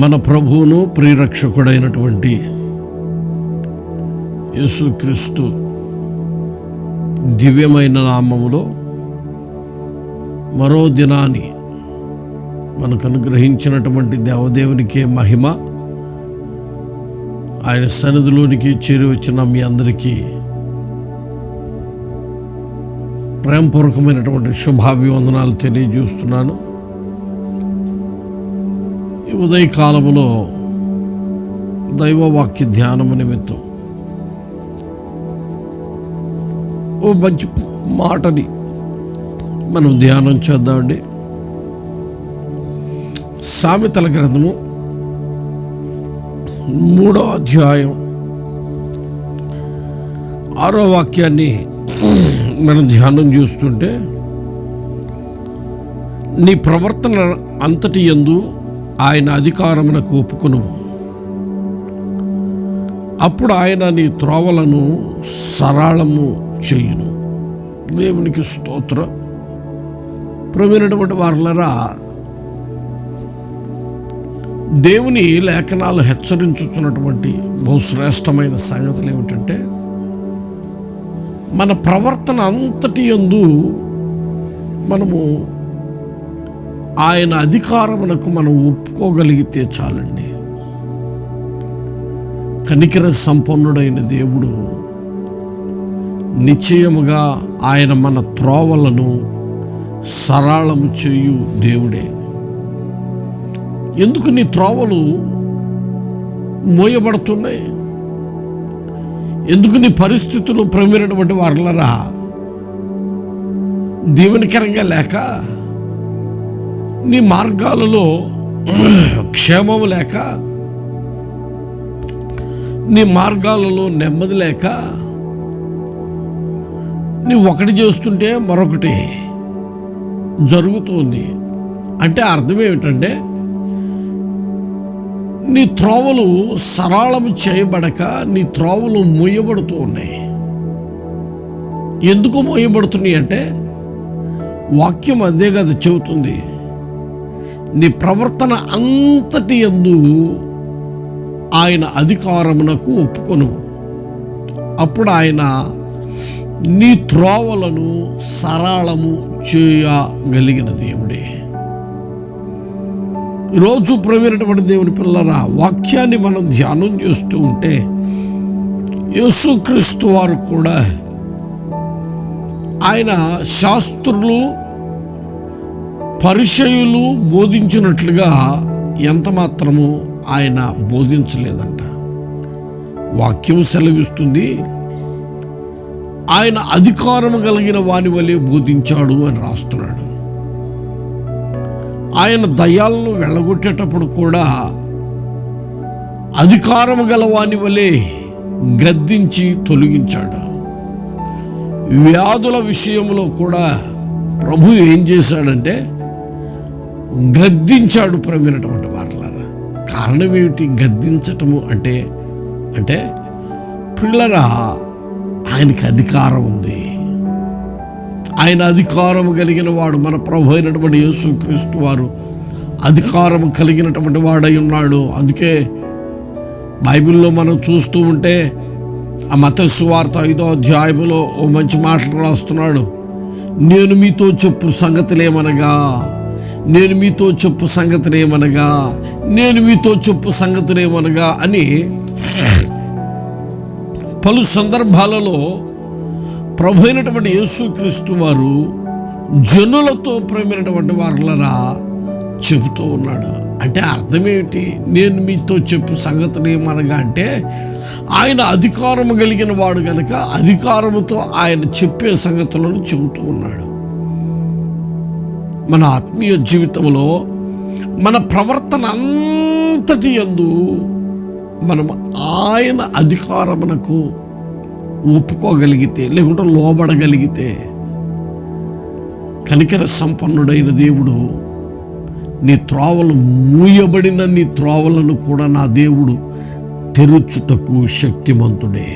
మన ప్రభువును ప్రియరక్షకుడైనటువంటి యేసుక్రీస్తు దివ్యమైన నామములో మరో దినాన్ని మనకు అనుగ్రహించినటువంటి దేవదేవునికే మహిమ. ఆయన సన్నిధిలోనికి చేరి వచ్చిన మీ అందరికీ ప్రేమపూర్వకమైనటువంటి శుభాభివందనాలు తెలియజేస్తున్నాను. ఈ ఉదయకాలములో దైవవాక్య ధ్యానము నిమిత్తం ఓ మంచి మాటని మనం ధ్యానం చేద్దామండి. సామెతల గ్రంథము మూడో అధ్యాయం ఆరో వాక్యాన్ని మనం ధ్యానం చూస్తుంటే నీ ప్రవర్తన అంతటి ఎందు ఆయన అధికారమునకు ఒప్పుకును అప్పుడు ఆయన నీ త్రోవలను సరళము చేయును. దేవునికి స్తోత్రం. ప్రవీణటువంటి వారులరా దేవుని లేఖనాలు హెచ్చరించుతున్నటువంటి బహుశ్రేష్టమైన సంగతులు ఏమిటంటే మన ప్రవర్తన అంతటి యందు మనము ఆయన అధికారమునకు మనం ఒప్పుకోగలిగితే చాలండి. కనికర సంపన్నుడైన దేవుడు నిశ్చయముగా ఆయన మన త్రోవలను సరళము చేయు దేవుడే. ఎందుకు నీ త్రోవలు మోయబడుతున్నాయి? ఎందుకు నీ పరిస్థితులు ప్రమిరినటువంటి వారులరా? దీవెనకరంగా లేక నీ మార్గాలలో క్షేమం లేక నీ మార్గాలలో నెమ్మది లేక నీ ఒకటి చేస్తుంటే మరొకటి జరుగుతుంది. అంటే అర్థం ఏమిటంటే నీ త్రోవలు సరళం చేయబడక నీ త్రోవలు మూయబడుతూ ఉన్నాయి ఎందుకు మూయబడుతున్నాయి అంటే వాక్యం అదే కదా చెబుతుంది. నీ ప్రవర్తన అంతటి ఎందు ఆయన అధికారమునకు ఒప్పుకొను. అప్పుడు ఆయన నీ త్రోవలను సరళము చేయగలిగిన దేవుడే. రోజు ప్రవీణటువంటి దేవుని పిల్లరా వాక్యాన్ని మనం ధ్యానం చేస్తూ ఉంటే యేసుక్రీస్తు వారు కూడా ఆయన శాస్త్రులు పరిచయులు బోధించినట్లుగా ఎంత మాత్రము ఆయన బోధించలేదంట. వాక్యం సెలవిస్తుంది ఆయన అధికారం కలిగిన వాని వలె బోధించాడు అని రాస్తున్నాడు. ఆయన దయాలను వెళ్ళగొట్టేటప్పుడు కూడా అధికారం గల వాని వలె గద్దించి తొలగించాడు. వ్యాధుల విషయంలో కూడా ప్రభు ఏం చేశాడంటే గద్దించాడు ప్రవీణటువంటి వారలారా కారణం ఏమిటి? గద్దించటము అంటే అంటే పిల్లరా ఆయనకి అధికారం ఉంది. ఆయన అధికారం కలిగిన వాడు మన ప్రభు అయినటువంటి యేసుక్రీస్తు వారు అధికారం కలిగినటువంటి వాడై ఉన్నాడు. అందుకే బైబిల్లో మనం చూస్తూ ఉంటే ఆ మత సువార్త ఐదో అధ్యాయములో ఓ మంచి మాటలు రాస్తున్నాడు. నేను మీతో చెప్పు సంగతులేమనగా నేను మీతో చెప్పు సంగతులేమనగా నేను మీతో చెప్పు సంగతులేమనగా అని పలు సందర్భాలలో ప్రభు అయినటువంటి యేసుక్రీస్తు వారు జనులతో ప్రేమైనటువంటి వారులరా చెబుతూ ఉన్నాడు. అంటే అర్థం ఏమిటి? నేను మీతో చెప్పు సంగతులు ఏమనగా అంటే ఆయన అధికారము కలిగిన వాడు కనుక అధికారముతో ఆయన చెప్పే సంగతులను చెబుతూ ఉన్నాడు. మన ఆత్మీయ జీవితంలో మన ప్రవర్తన అంతటి ఎందు మనం ఆయన అధికారమునకు ఒప్పుకోగలిగితే లేకుంటే లోబడగలిగితే కనికర సంపన్నుడైన దేవుడు నీ త్రోవలు మూయబడిన నీ త్రోవలను కూడా నా దేవుడు తెరుచుటకు శక్తిమంతుడే.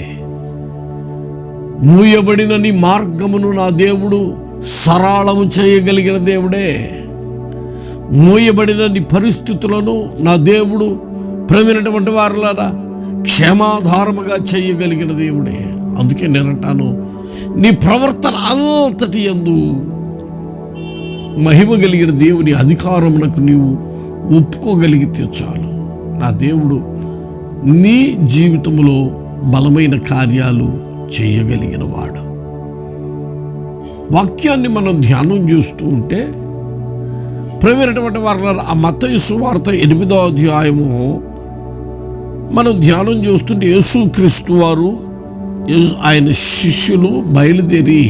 మూయబడిన నీ మార్గమును నా దేవుడు సరళము చేయగలిగిన దేవుడే. మోయబడిన నీ పరిస్థితులను నా దేవుడు ప్రమినటువంటి వారులారా క్షేమాధారముగా చేయగలిగిన దేవుడే. అందుకే నేనంటాను నీ ప్రవర్తన అంతటి ఎందు మహిమ కలిగిన దేవుని అధికారమునకు నీవు ఒప్పుకోగలిగితే చాలు. నా దేవుడు నీ జీవితంలో బలమైన కార్యాలు చేయగలిగిన వాడు. వాక్యాన్ని మనం ధ్యానం చేస్తూ ఉంటే ప్రవీణటువంటి వారు ఆ మత్తయి సువార్త ఎనిమిదో అధ్యాయము మనం ధ్యానం చేస్తుంటే యేసు క్రీస్తు వారు ఆయన శిష్యులు బయలుదేరి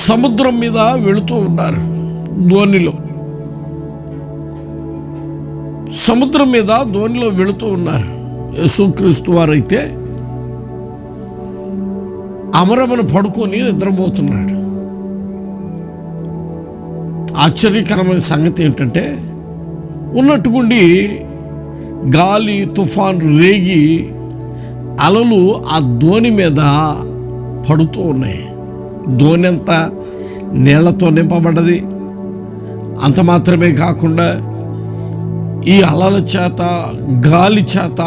సముద్రం మీద వెళుతూ ఉన్నారు ధోనిలో సముద్రం మీద ధోనిలో వెళుతూ ఉన్నారు యేసుక్రీస్తు వారైతే అమరమును పడుకొని నిద్రపోతున్నాడు. ఆశ్చర్యకరమైన సంగతి ఏంటంటే ఉన్నట్టుకుండి గాలి తుఫాన్ రేగి అలలు ఆ ధోని మీద పడుతూ ఉన్నాయి. ధోని అంతా నీళ్ళతో నింపబడ్డది. అంత మాత్రమే కాకుండా ఈ అలల చేత గాలి చేత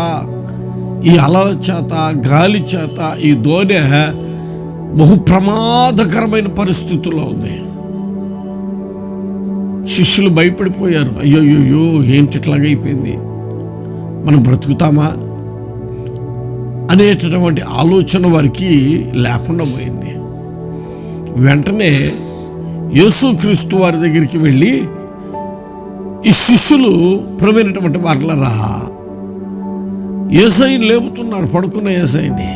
ఈ అలల చేత గాలి చేత ఈ దోణె బహు ప్రమాదకరమైన పరిస్థితుల్లో ఉంది. శిష్యులు భయపడిపోయారు. అయ్యో అయ్యో ఏంటి ఇట్లాగైపోయింది మనం బ్రతుకుతామా? అనేటటువంటి ఆలోచన వారికి లేకుండా పోయింది. వెంటనే యేసుక్రీస్తు వారి దగ్గరికి వెళ్ళి ఈ శిష్యులు ప్రవీణటువంటి వారులరా ఏసైని లేపుతున్నారు పడుకున్న ఏసైని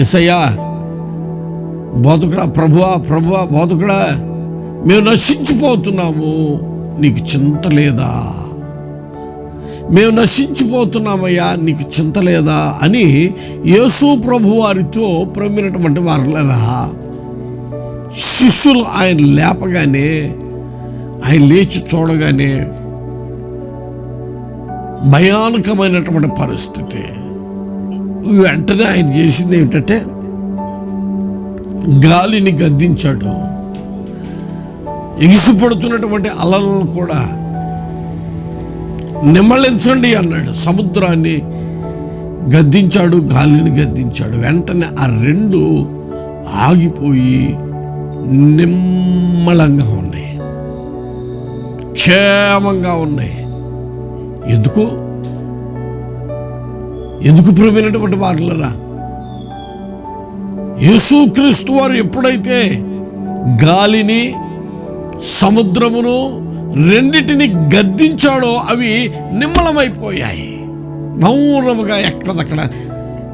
ఏసయ్యా బోధకుడా ప్రభువా ప్రభువా బోధకుడా మేము నశించిపోతున్నాము. నీకు చింత లేదా? మేము నశించిపోతున్నామయ్యా నీకు చింత లేదా? అని యేసు ప్రభు వారితో ప్రమినటువంటి వారులరా. శిష్యులు ఆయన లేపగానే ఆయన లేచి చూడగానే భయానకమైనటువంటి పరిస్థితి. వెంటనే ఆయన చేసింది ఏమిటంటే గాలిని గద్దించాడు. ఎగిసిపడుతున్నటువంటి అలలను కూడా నిమ్మళించండి అన్నాడు. సముద్రాన్ని గద్దించాడు గాలిని గద్దించాడు. వెంటనే ఆ రెండు ఆగిపోయి నిమ్మళంగా ఉన్నాయి. క్షేమంగా ఉన్నాయి. ఎందుకు? ఎందుకు ప్రవీణటువంటి వారులరా యేసుక్రీస్తు వారు ఎప్పుడైతే గాలిని సముద్రమును రెండిటిని గద్దించాడో అవి నిమ్మలమైపోయాయి. మౌనముగా ఎక్కడదక్కడ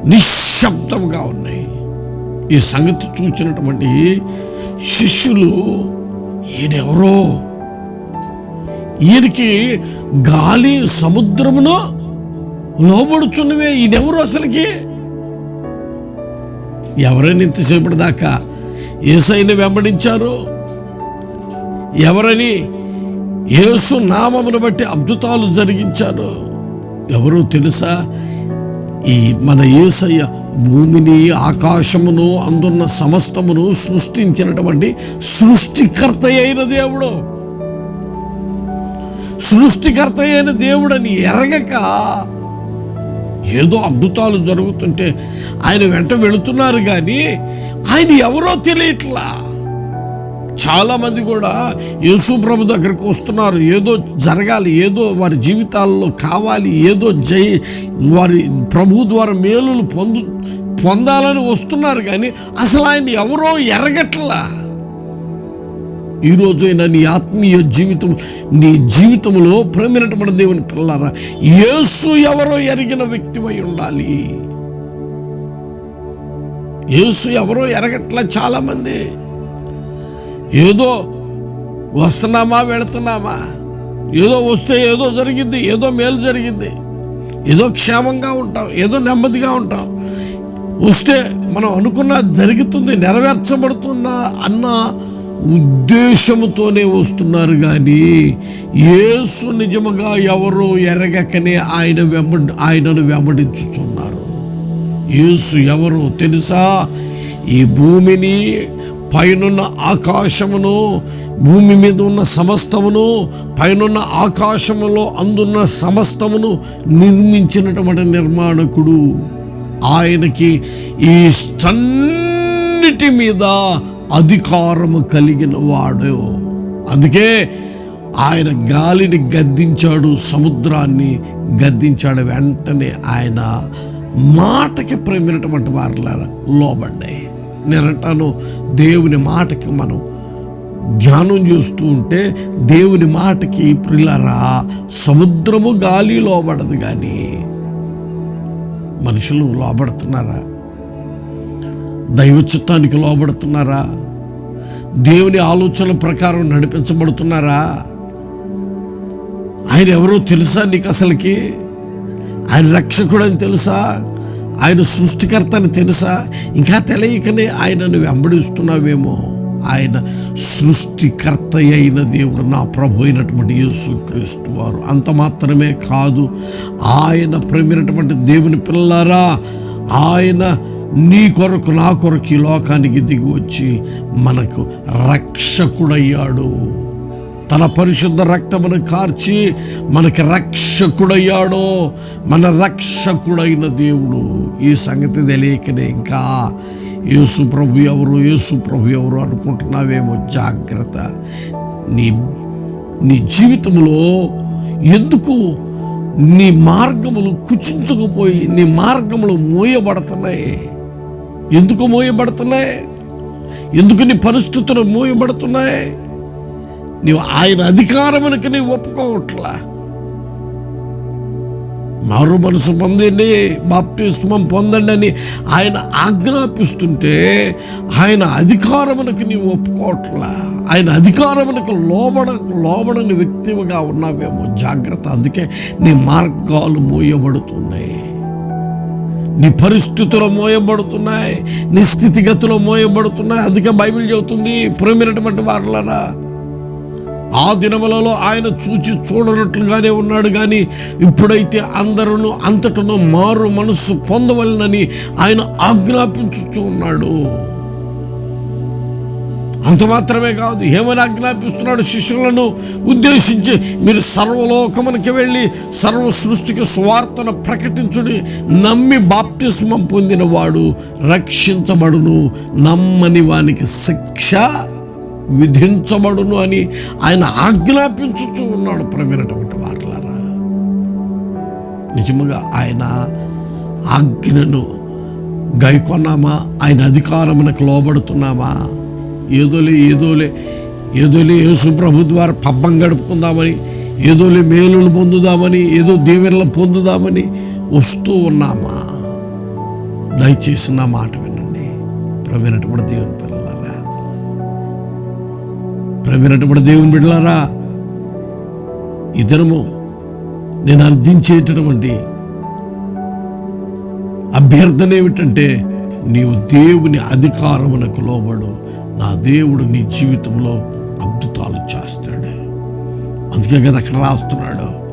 నిశ్శబ్దముగా ఉన్నాయి. ఈ సంగతి చూచినటువంటి శిష్యులు ఈయనెవరో? ఈయనకి గాలి సముద్రమును లోబడుచున్నవే ఈయనెవరు అసలుకి? ఎవరని ఇంతసేపటి దాకా ఏసైని వెంబడించారు. ఎవరని యేసు నామమును బట్టి అద్భుతాలు జరిగించారు. ఎవరో తెలుసా? ఈ మన యేసయ్య భూమిని ఆకాశమును అందున్న సమస్తమును సృష్టించినటువంటి సృష్టికర్త అయిన దేవుడు. సృష్టికర్త అయిన దేవుడని ఎరగక ఏదో అద్భుతాలు జరుగుతుంటే ఆయన వెంట వెళుతున్నారు కానీ ఆయన ఎవరో తెలియట్లా. చాలామంది కూడా యేసు ప్రభు దగ్గరకు వస్తున్నారు. ఏదో జరగాలి ఏదో వారి జీవితాల్లో కావాలి ఏదో జై వారి ప్రభు ద్వారా మేలులు పొందు పొందాలని వస్తున్నారు కానీ అసలు ఆయన ఎవరో ఎరగట్లా. ఈరోజైనా నీ ఆత్మీయ జీవితం నీ జీవితంలో ప్రేమినటువంటి దేవుని పిల్లరా యేసు ఎవరో ఎరిగిన వ్యక్తివై ఉండాలి. యేసు ఎవరో ఎరగట్లా చాలామంది. ఏదో వస్తున్నామా వెళుతున్నామా? ఏదో వస్తే ఏదో జరిగింది ఏదో మేలు జరిగింది ఏదో క్షేమంగా ఉంటాం ఏదో నెమ్మదిగా ఉంటాం. వస్తే మనం అనుకున్న జరుగుతుంది నెరవేర్చబడుతుందా అన్న ఉద్దేశముతోనే వస్తున్నారు కానీ యేసు నిజముగా ఎవరో ఎరగకనే ఆయన వెంబ ఆయనను వెంబడించుచున్నారు. యేసు ఎవరో తెలుసా? ఈ భూమిని పైనున్న ఆకాశమును భూమి మీద ఉన్న సమస్తమును పైనున్న ఆకాశములో అందున్న సమస్తమును నిర్మించినటువంటి నిర్మాణకుడు. ఆయనకి ఈ స్టన్నిటి మీద అధికారము కలిగిన వాడు. అందుకే ఆయన గాలిని గద్దించాడు సముద్రాన్ని గద్దించాడు. వెంటనే ఆయన మాటకి ప్రేమినటువంటి వారిలా లోబడ్డాయి. నేనంటాను దేవుని మాటకి మనం ధ్యానం చేస్తూ ఉంటే దేవుని మాటకి ప్రిలరా సముద్రము గాలి లోబడదు కానీ మనుషులు లోబడుతున్నారా? దైవ చిత్తానికి లోబడుతున్నారా? దేవుని ఆలోచనల ప్రకారం నడిపించబడుతున్నారా? ఆయన ఎవరో తెలుసా నీకు అసలుకి? ఆయన రక్షకుడు అని తెలుసా? ఆయన సృష్టికర్త అని తెలుసా? ఇంకా తెలియకనే ఆయనను వెంబడిస్తున్నావేమో? ఆయన సృష్టికర్త అయిన దేవుడు నా ప్రభు అయినటువంటి యేసుక్రీస్తు వారు. అంత మాత్రమే కాదు ఆయన ప్రేమైనటువంటి దేవుని పిల్లరా ఆయన నీ కొరకు నా కొరకు ఈ లోకానికి దిగి వచ్చి మనకు రక్షకుడయ్యాడు. తన పరిశుద్ధ రక్తమును కార్చి మనకి రక్షకుడయ్యాడో. మన రక్షకుడైన దేవుడు. ఈ సంగతి తెలియకనే ఇంకా. యేసు ప్రభు ఎవరు? యేసు ప్రభు ఎవరు అనుకుంటున్నావేమో జాగ్రత్త. నీ నీ జీవితంలో ఎందుకు నీ మార్గములు కుచించుకుపోయి నీ మార్గములు మోయబడుతున్నాయి? ఎందుకు మోయబడుతున్నాయి? ఎందుకు నీ పరిస్థితులు మోయబడుతున్నాయి? నీవు ఆయన అధికారమునికి నీవు ఒప్పుకోవట్లా? మారు మనసు పొందండి బాప్తిస్మం పొందండి అని ఆయన ఆజ్ఞాపిస్తుంటే ఆయన అధికారమునకు నీవు ఒప్పుకోవట్లా? ఆయన అధికారమునకు లోబడ లోబడని వ్యక్తిగా ఉన్నావేమో జాగ్రత్త. అందుకే నీ మార్గాలు మోయబడుతున్నాయి. నీ పరిస్థితులు మోయబడుతున్నాయి నీ స్థితిగతులు మోయబడుతున్నాయి. అందుకే బైబిల్ చెబుతుంది ప్రేమైనటువంటి వారులరా ఆ దినములలో ఆయన చూచి చూడనట్లుగానే ఉన్నాడు కానీ ఇప్పుడైతే అందరూ అంతటను మారు మనస్సు పొందవలనని ఆయన ఆజ్ఞాపించుచూ ఉన్నాడు. అంత మాత్రమే కాదు ఏమని ఆజ్ఞాపిస్తున్నాడు శిష్యులను ఉద్దేశించి మీరు సర్వలోకమునికి వెళ్ళి సర్వ సృష్టికి స్వార్థను ప్రకటించుడి నమ్మి బాప్తిస్మం పొందిన వాడు రక్షించబడును నమ్మని వానికి శిక్ష విధించబడును అని ఆయన ఆజ్ఞాపించుచూ ఉన్నాడు ప్రవీణటువంటి వార్లరా. నిజముగా ఆయన ఆజ్ఞను గైకొన్నామా? ఆయన అధికారమునకు లోబడుతున్నామా? ఏదోలే ఏదోలే. ఏదోలే యేసు ప్రభు ద్వారా పబ్బం గడుపుకుందామని ఏదోలే మేలులు పొందుదామని ఏదో దీవెనలు పొందుదామని వస్తూ ఉన్నామా? దయచేసి నా మాట వినండి. ప్రవీణటువంటి దేవుని పిల్లలారా. ప్రవీణటువంటి దేవుని బిడ్డలారా ఈ దినము నేను అందించేటటువంటి అభ్యర్థన ఏమిటంటే నీవు దేవుని అధికారమునకు లోబడు. నా దేవుడు నీ జీవితంలో అద్భుతాలు చేస్తాడు. అందుకే కదా అక్కడ రాస్తున్నాడు.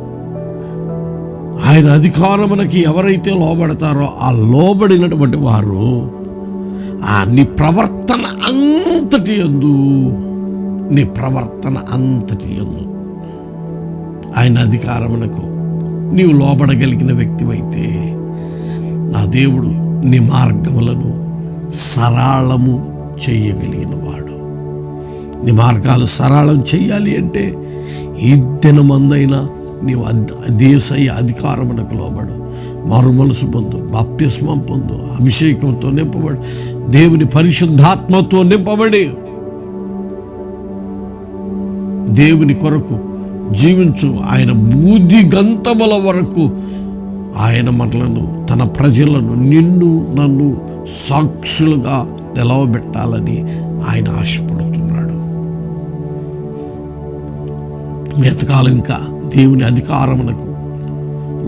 ఆయన అధికారమునకి ఎవరైతే లోబడతారో ఆ లోబడినటువంటి వారు ఆ నీ ప్రవర్తన అంతటి ఎందు నీ ప్రవర్తన అంతటి ఎందు ఆయన అధికారమునకు నీవు లోబడగలిగిన వ్యక్తివైతే నా దేవుడు నీ మార్గములను సరళము చేయగలిగిన వాడు నీ మార్గాలు సరళం చేయాలి అంటే ఈ దినమందైనా నీవు అద్- దేశయ్య అధికారమునకు లోబడు. మారు మనసు పొందు బాప్తిస్మం పొందు అభిషేకంతో నింపబడు దేవుని పరిశుద్ధాత్మతో నింపబడి దేవుని కొరకు జీవించు. ఆయన బూది గంతముల వరకు ఆయన మనలను తన ప్రజలను నిన్ను నన్ను సాక్షులుగా నిలవబెట్టాలని ఆయన ఆశపడుతున్నాడు. ఎంతకాలం ఇంకా దేవుని అధికారమునకు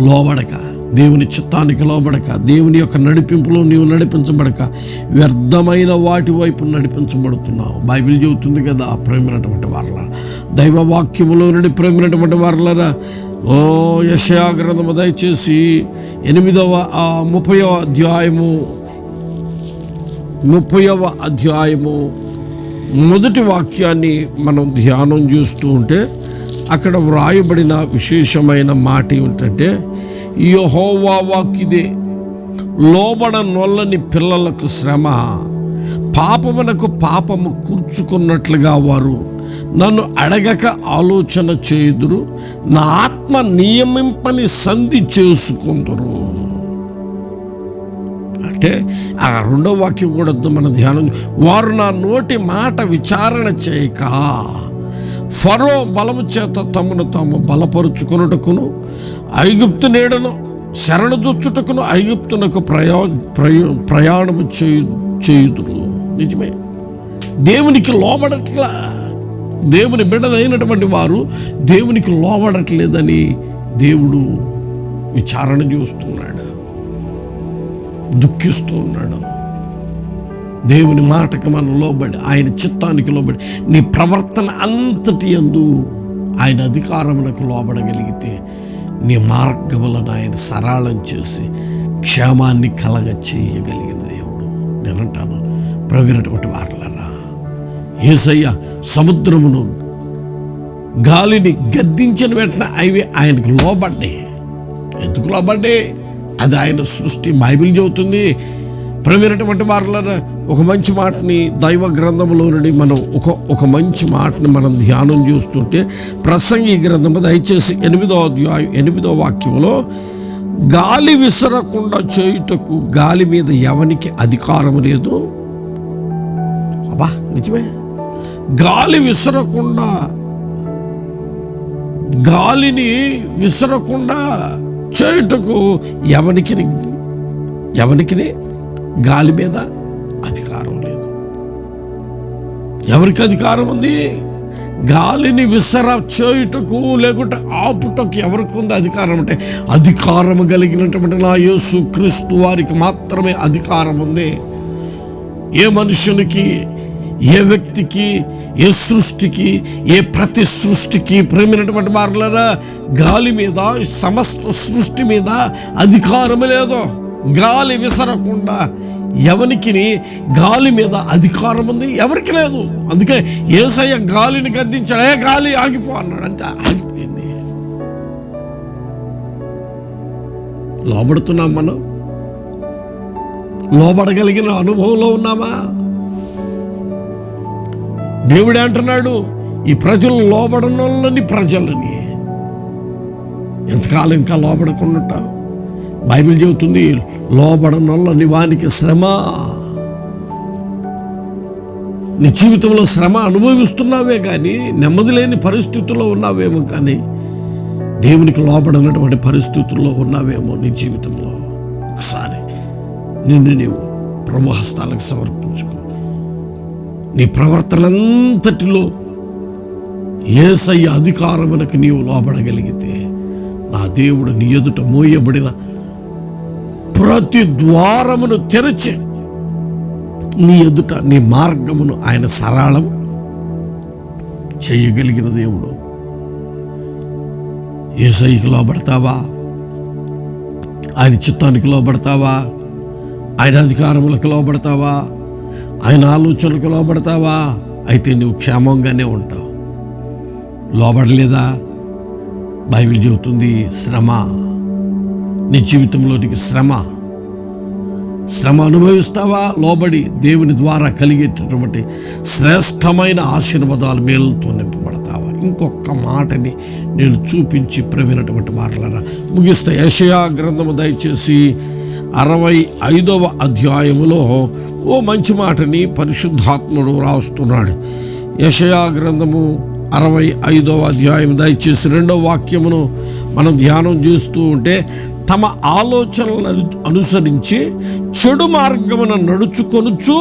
లోబడక దేవుని చిత్తానికి లోబడక దేవుని యొక్క నడిపింపులో నీవు నడిపించబడక వ్యర్థమైన వాటి వైపు నడిపించబడుతున్నావు. బైబిల్ చెబుతుంది కదా ప్రేమైనటువంటి వారల దైవ వాక్యములో నుండి ప్రేమైనటువంటి వారలరా ఓ యశయాగ్రంథము దయచేసి ఎనిమిదవ ముప్పయో అధ్యాయము ముప్పైవ అధ్యాయము మొదటి వాక్యాన్ని మనం ధ్యానం చేస్తూ ఉంటే అక్కడ వ్రాయబడిన విశేషమైన మాట ఏమిటంటే యహోవా వాక్యదే లోబడ నొల్లని పిల్లలకు శ్రమ పాపమునకు పాపము కూర్చుకున్నట్లుగా వారు నన్ను అడగక ఆలోచన చేయుదురు నా ఆత్మ నియమింపని సంధి చేసుకుందరు. అంటే ఆ రెండో వాక్యం కూడా మన ధ్యానం వారు నా నోటి మాట విచారణ చేయక ఫరో బలము చేత తమను తాము బలపరుచుకున్నటకును ఐగుప్తు నీడను శరణదొచ్చుటకును ఐగుప్తునకు ప్రయా ప్రయో ప్రయాణము చేయు చేయుదురు. నిజమే. దేవునికి లోబడట్లా. దేవుని బిడ్డలైనటువంటి వారు దేవునికి లోబడట్లేదని దేవుడు విచారణ చూస్తున్నాడు. దుఃఖిస్తూ ఉన్నాడు. దేవుని మాటకి మనం లోబడి ఆయన చిత్తానికి లోబడి నీ ప్రవర్తన అంతటి ఎందు ఆయన అధికారమునకు లోబడగలిగితే నీ మార్గములను ఆయన సరళం చేసి క్షేమాన్ని కలగ చేయగలిగిన దేవుడు నేనంటాను. ప్రవీణటువంటి వారలరా ఏసయ్య సముద్రమును గాలిని గద్దించిన వెంటనే అవి ఆయనకు లోబడ్డాయి. ఎందుకు లోబడ్డాయి? అది ఆయన సృష్టి. బైబిల్ చెబుతుంది ప్రవీణటువంటి వారిలో ఒక మంచి మాటని దైవ గ్రంథంలో నుండి మనం ఒక ఒక మంచి మాటని మనం ధ్యానం చేస్తుంటే ప్రసంగి గ్రంథము దయచేసి ఎనిమిదో అధ్యాయం ఎనిమిదో వాక్యంలో గాలి విసరకుండా చేయుటకు గాలి మీద ఎవనికి అధికారం లేదు? అబ్బా నిజమే. గాలి విసరకుండా గాలిని విసరకుండా చేయుటకు ఎవరికి ఎవరికి గాలి మీద అధికారం లేదు. ఎవరికి అధికారం ఉంది? గాలిని విసర చేయుటకు లేకుంటే ఆపుటకు ఎవరికి ఉంది అధికారం అంటే అధికారం కలిగినటువంటి నా యేసు క్రీస్తు వారికి మాత్రమే అధికారం ఉంది. ఏ మనుషునికి ఏ వ్యక్తికి ఏ సృష్టికి ఏ ప్రతి సృష్టికి ప్రేమైనటువంటి వారులరా గాలి మీద సమస్త సృష్టి మీద అధికారం లేదు. గాలి విసరకుండా ఎవరికి గాలి మీద అధికారం ఉంది ఎవరికి లేదు. అందుకే ఏసయ్య గాలిని గద్దించాడు ఏ గాలి ఆగిపో అన్నాడు. అంతే ఆగిపోయింది. లోబడుతున్నాం మనం? లోబడగలిగిన అనుభవంలో ఉన్నామా? దేవుడు అంటున్నాడు ఈ ప్రజలు లోబడనోళ్ళని ప్రజలని. ఎంతకాలం ఇంకా లోబడకుండా బైబిల్ చెబుతుంది లోబడనోళ్ళని వానికి శ్రమ. నీ జీవితంలో శ్రమ అనుభవిస్తున్నావే కానీ నెమ్మది లేని పరిస్థితుల్లో ఉన్నావేమో కానీ దేవునికి లోబడినటువంటి పరిస్థితుల్లో ఉన్నావేమో నీ జీవితంలో. ఒకసారి నిన్ను నీవు ప్రభు హస్తాలకు సమర్పించుకో. నీ ప్రవర్తనంతటిలో ఏసయ్య అధికారమునకు నీవు లోబడగలిగితే నా దేవుడు నీ ఎదుట మోయబడిన ప్రతి ద్వారమును తెరచి నీ ఎదుట నీ మార్గమును ఆయన సరళం చేయగలిగిన దేవుడు. ఏసైకి లోబడతావా? ఆయన చిత్తానికి లోబడతావా? ఆయన అధికారములకు లోబడతావా? ఆయన ఆలోచనలకు లోబడతావా? అయితే నువ్వు క్షేమంగానే ఉంటావు. లోబడలేదా? బైబిల్ చెబుతుంది శ్రమ. నీ జీవితంలో నీకు శ్రమ. శ్రమ అనుభవిస్తావా? లోబడి దేవుని ద్వారా కలిగేటటువంటి శ్రేష్టమైన ఆశీర్వాదాలు మేలుతో నింపబడతావా? ఇంకొక మాటని నేను చూపించి ప్రవీణటువంటి మాటలరా. ముగిస్తా. యషయా గ్రంథము దయచేసి అరవై ఐదవ అధ్యాయములో ఓ మంచి మాటని పరిశుద్ధాత్ముడు రాస్తున్నాడు. యషయా గ్రంథము అరవై ఐదవ అధ్యాయం దయచేసి రెండవ వాక్యమును మనం ధ్యానం చేస్తూ ఉంటే తమ ఆలోచనలను అనుసరించి చెడు మార్గమున నడుచుకొనుచు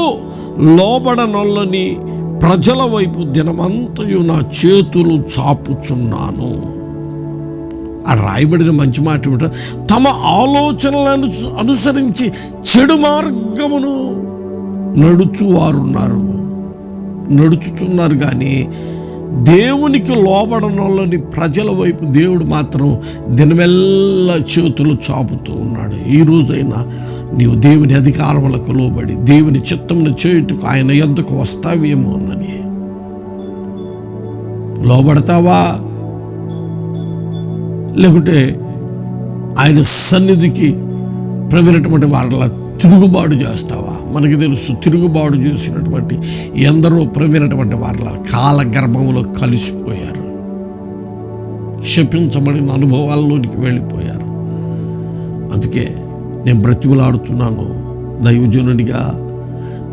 లోబడనొల్లని ప్రజల వైపు దినమంతయు నా చేతులు చాపుచున్నాను. ఆ రాయబడిన మంచి మాట ఏమిటో తమ ఆలోచనలను అనుసరించి చెడు మార్గమును నడుచువారున్నారు. నడుచుచున్నారు కానీ దేవునికి లోబడనోళ్ళని ప్రజల వైపు దేవుడు మాత్రం దినమెల్ల చేతులు చాపుతూ ఉన్నాడు. ఈ రోజైనా నీవు దేవుని అధికారములకు లోబడి దేవుని చిత్తమును చేయుటకు ఆయన ఎందుకు వస్తావేమో అని లోబడతావా? లేకుంటే ఆయన సన్నిధికి ప్రవీణటువంటి వారిలా తిరుగుబాటు చేస్తావా? మనకి తెలుసు తిరుగుబాటు చేసినటువంటి ఎందరో ప్రవీణటువంటి వారిలా కాల గర్భంలో కలిసిపోయారు. శపించబడిన అనుభవాల్లోనికి వెళ్ళిపోయారు. అందుకే నేను బ్రతిమలాడుతున్నాను. దైవజనునిగా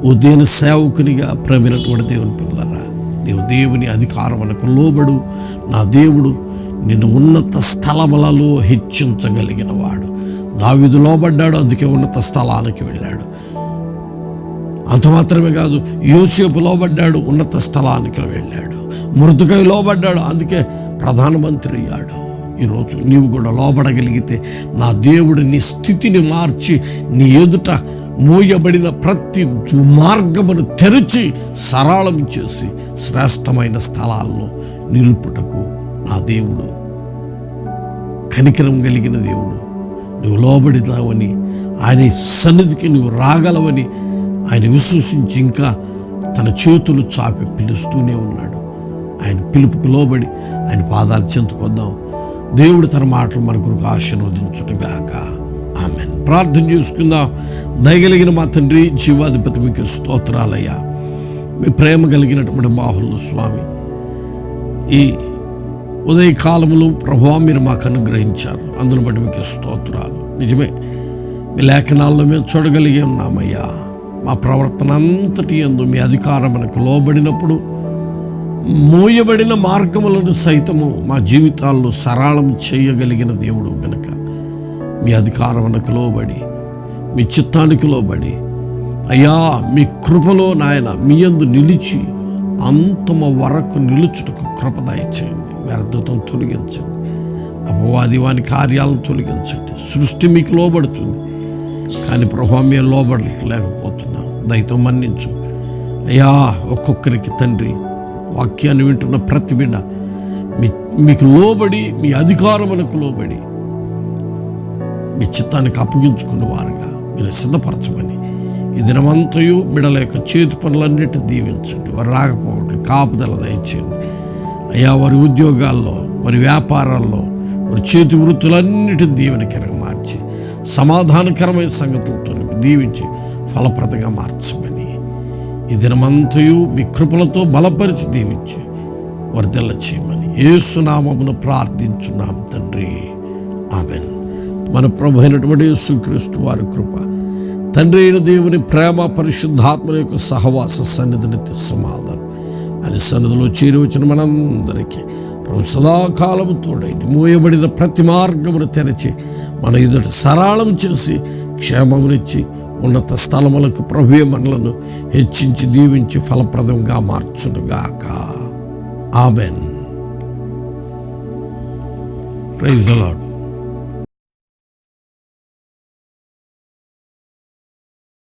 ఉదయం సేవకునిగా ప్రవీణటువంటి దేవుని పిల్లరా నీవు దేవుని అధికారములకు లోబడు నా దేవుడు నిన్ను ఉన్నత స్థలములలో హెచ్చించగలిగిన వాడు దావిదు లోబడ్డాడు అందుకే ఉన్నత స్థలానికి వెళ్ళాడు. అంత మాత్రమే కాదు యోసేపు లోబడ్డాడు ఉన్నత స్థలానికి వెళ్ళాడు. మృదుకై లోబడ్డాడు అందుకే ప్రధానమంత్రి అయ్యాడు. ఈరోజు నీవు కూడా లోబడగలిగితే నా దేవుడు నీ స్థితిని మార్చి నీ ఎదుట మోయబడిన ప్రతి దుర్మార్గమును తెరిచి సరళం చేసి శ్రేష్టమైన స్థలాల్లో నిలుపుటకు నా దేవుడు. కనికరం కలిగిన దేవుడు. నువ్వు లోబడితావని ఆయన సన్నిధికి నువ్వు రాగలవని ఆయన విశ్వసించి ఇంకా తన చేతులు చాపి పిలుస్తూనే ఉన్నాడు. ఆయన పిలుపుకు లోబడి ఆయన పాదాలు చెందుకొద్దాం దేవుడు తన మాటలు మన కొరకు ఆశీర్వదించుటగాక. ఆమె ప్రార్థన చేసుకుందాం. దయగలిగిన మా తండ్రి జీవాధిపతి మీకు స్తోత్రాలయ్యా. మీ ప్రేమ కలిగినటువంటి బాహుళ్ళు స్వామి. ఈ ఉదయకాలములు ప్రభావ మీరు మాకు అనుగ్రహించారు. అందును బట్టి మీకు స్తోత్రాలు. నిజమే మీ లేఖనాల్లో మేము చూడగలిగి ఉన్నామయ్యా. మా ప్రవర్తన అంతటి ఎందు మీ అధికారం మనకు లోబడినప్పుడు మోయబడిన మార్గములను సైతము మా జీవితాల్లో సరళం చేయగలిగిన దేవుడు గనుక మీ అధికారమునకు లోబడి మీ చిత్తానికి లోబడి అయ్యా మీ కృపలో నాయన మీ యందు నిలిచి అంతమ వరకు నిలుచుటకు కృప దయచేయండి వ్యర్థతం తొలగించండి. అపవాది వాని కార్యాలను తొలగించండి. సృష్టి మీకు లోబడుతుంది. కానీ ప్రభావం మేము లోబడలేకపోతున్నాం. దయతో మన్నించు. అయ్యా ఒక్కొక్కరికి తండ్రి వాక్యాన్ని వింటున్న ప్రతి బిడ్డ మీ మీకు లోబడి మీ అధికారములకు లోబడి మీ చిత్తానికి అప్పగించుకున్న వారుగా మీరు సిద్ధపరచమని ఈ దినమంతయు బిడల యొక్క చేతి పనులన్నిటి దీవించండి. వారు రాకపోవట్లు కాపుదల దయచేయండి. అయ్యా వారి ఉద్యోగాల్లో వారి వ్యాపారాల్లో వారి చేతి వృత్తులన్నిటిని దీవెనకరంగా మార్చి సమాధానకరమైన సంగతులతో దీవించి ఫలప్రదంగా మార్చమని. ఈ దినమంతయు మీ కృపలతో బలపరిచి దీవించి వర్ధల చేయమని. ఏసునామమును ప్రార్థించున్నాం తండ్రి. ఆమెన్. మన ప్రభు అయినటువంటి యేసుక్రీస్తు వారి కృప తండ్రి అయిన దేవుని ప్రేమ పరిశుద్ధాత్మ యొక్క సహవాస సన్నిధిని సమాధానం అది సన్నిధిలో చేరి వచ్చిన మనందరికీ. ప్రభు సదాకాలము తోడైంది మూయబడిన ప్రతి మార్గమును తెరచి మన ఎదుట సరళం చేసి క్షేమమునిచ్చి ఉన్నత స్థలములకు ప్రభువే మనలను హెచ్చించి దీవించి ఫలప్రదంగా మార్చునుగాక. ఆమెన్. Praise the lord